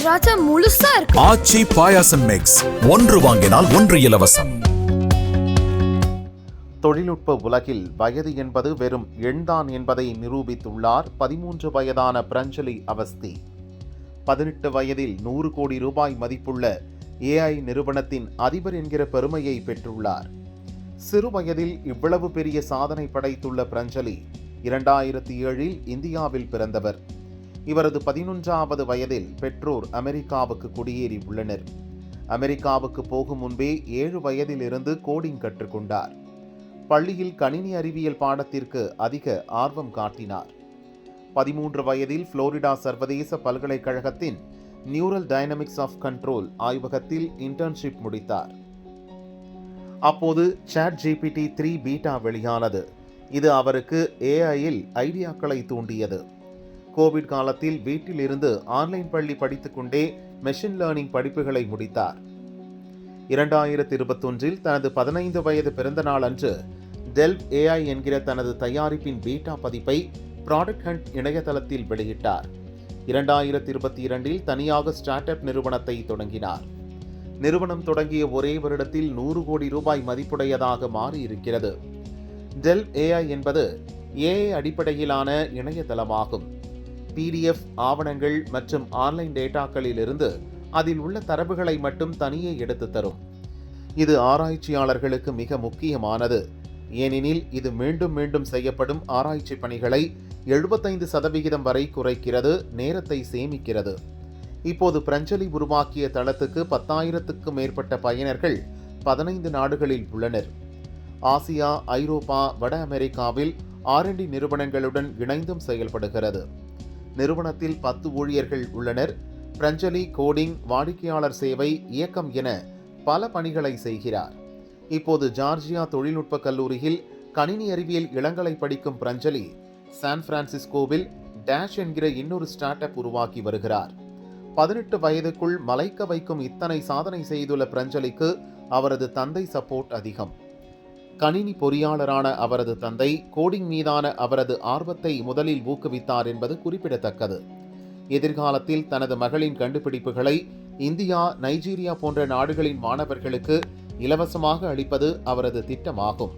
திராட்சை முழுசா இருக்கு. ஆச்சி பாயாசம் மிக்ஸ் ஒன்று வாங்கினால் ஒன்று இலவசம். தொழில்நுட்ப உலகில் வயது என்பது வெறும் எண்தான் என்பதை நிரூபித்துள்ளார் பதிமூன்று வயதான பிரஞ்சலி அவஸ்தி. பதினெட்டு வயதில் நூறு கோடி ரூபாய் மதிப்புள்ள ஏஐ நிறுவனத்தின் அதிபர் என்கிற பெருமையை பெற்றுள்ளார். சிறு வயதில் இவ்வளவு பெரிய சாதனை படைத்துள்ள பிரஞ்சலி இரண்டாயிரத்தி ஏழில் இந்தியாவில் பிறந்தவர். இவரது பதினொன்றாவது வயதில் பெற்றோர் அமெரிக்காவுக்கு குடியேறி உள்ளனர். அமெரிக்காவுக்கு போகும் முன்பே ஏழு வயதிலிருந்து கோடிங் கற்றுக்கொண்டார். பள்ளியில் கணினி அறிவியல் பாடத்திற்கு அதிக ஆர்வம் காட்டினார். பதிமூன்று வயதில் புளோரிடா சர்வதேச பல்கலைக்கழகத்தின் நியூரல் டைனமிக்ஸ் ஆஃப் கண்ட்ரோல் ஆய்வகத்தில் இன்டர்ன்ஷிப் முடித்தார். அப்போது சாட் ஜிபிடி த்ரீ பீட்டா வெளியானது. இது அவருக்கு ஏஐயில் ஐடியாக்களை தூண்டியது. கோவிட் காலத்தில் வீட்டில் இருந்து ஆன்லைன் பள்ளி படித்துக்கொண்டே மெஷின் லேர்னிங் படிப்புகளை முடித்தார். இரண்டாயிரத்தி இருபத்தொன்றில் தனது பதினைந்து வயது பிறந்த நாள் அன்று டெல் ஏஐ என்கிற தனது தயாரிப்பின் பீட்டா பதிப்பை ப்ராடக்ட் ஹண்ட் இணையதளத்தில் வெளியிட்டார். இரண்டாயிரத்தி இருபத்தி இரண்டில் தனியாக ஸ்டார்ட் அப் நிறுவனத்தை தொடங்கினார். நிறுவனம் தொடங்கிய ஒரே வருடத்தில் நூறு கோடி ரூபாய் மதிப்புடையதாக மாறியிருக்கிறது. டெல் ஏஐ என்பது ஏஐ அடிப்படையிலான இணையதளமாகும். பிடிஎஃப் ஆவணங்கள் மற்றும் ஆன்லைன் டேட்டாக்களிலிருந்து அதில் உள்ள தரவுகளை மட்டும் தனியே எடுத்து தரும். இது ஆராய்ச்சியாளர்களுக்கு மிக முக்கியமானது. ஏனெனில் இது மீண்டும் மீண்டும் செய்யப்படும் ஆராய்ச்சி பணிகளை எழுபத்தைந்து சதவிகிதம் வரை குறைக்கிறது நேரத்தை சேமிக்கிறது. இப்போது பிரஞ்சலி உருவாக்கிய தளத்துக்கு பத்தாயிரத்துக்கும் மேற்பட்ட பயனர்கள் பதினைந்து நாடுகளில் உள்ளனர். ஆசியா ஐரோப்பா வட அமெரிக்காவில் ஆர்என்டி நிறுவனங்களுடன் இணைந்தும் செயல்படுகிறது. நிறுவனத்தில் பத்து ஊழியர்கள் உள்ளனர். பிரஞ்சலி கோடிங் வாடிக்கையாளர் சேவை இயக்கம் என பல பணிகளை செய்கிறார். இப்போது ஜார்ஜியா தொழில்நுட்ப கல்லூரியில் கணினி அறிவியல் இளங்கலை படிக்கும் பிரஞ்சலி சான் பிரான்சிஸ்கோவில் டேஷ் என்கிற இன்னொரு ஸ்டார்ட் அப் உருவாக்கி வருகிறார். பதினெட்டு வயதுக்குள் மலைக்க வைக்கும் இத்தனை சாதனை செய்துள்ள பிரஞ்சலிக்கு அவரது தந்தை சப்போர்ட் அதிகம். கணினி பொறியாளரான அவரது தந்தை கோடிங் மீதான அவரது ஆர்வத்தை முதலில் ஊக்குவித்தார் என்பது குறிப்பிடத்தக்கது. எதிர்காலத்தில் தனது மகளின் கண்டுபிடிப்புகளை இந்தியா நைஜீரியா போன்ற நாடுகளின் மாணவர்களுக்கு இலவசமாக அளிப்பது அவரது திட்டமாகும்.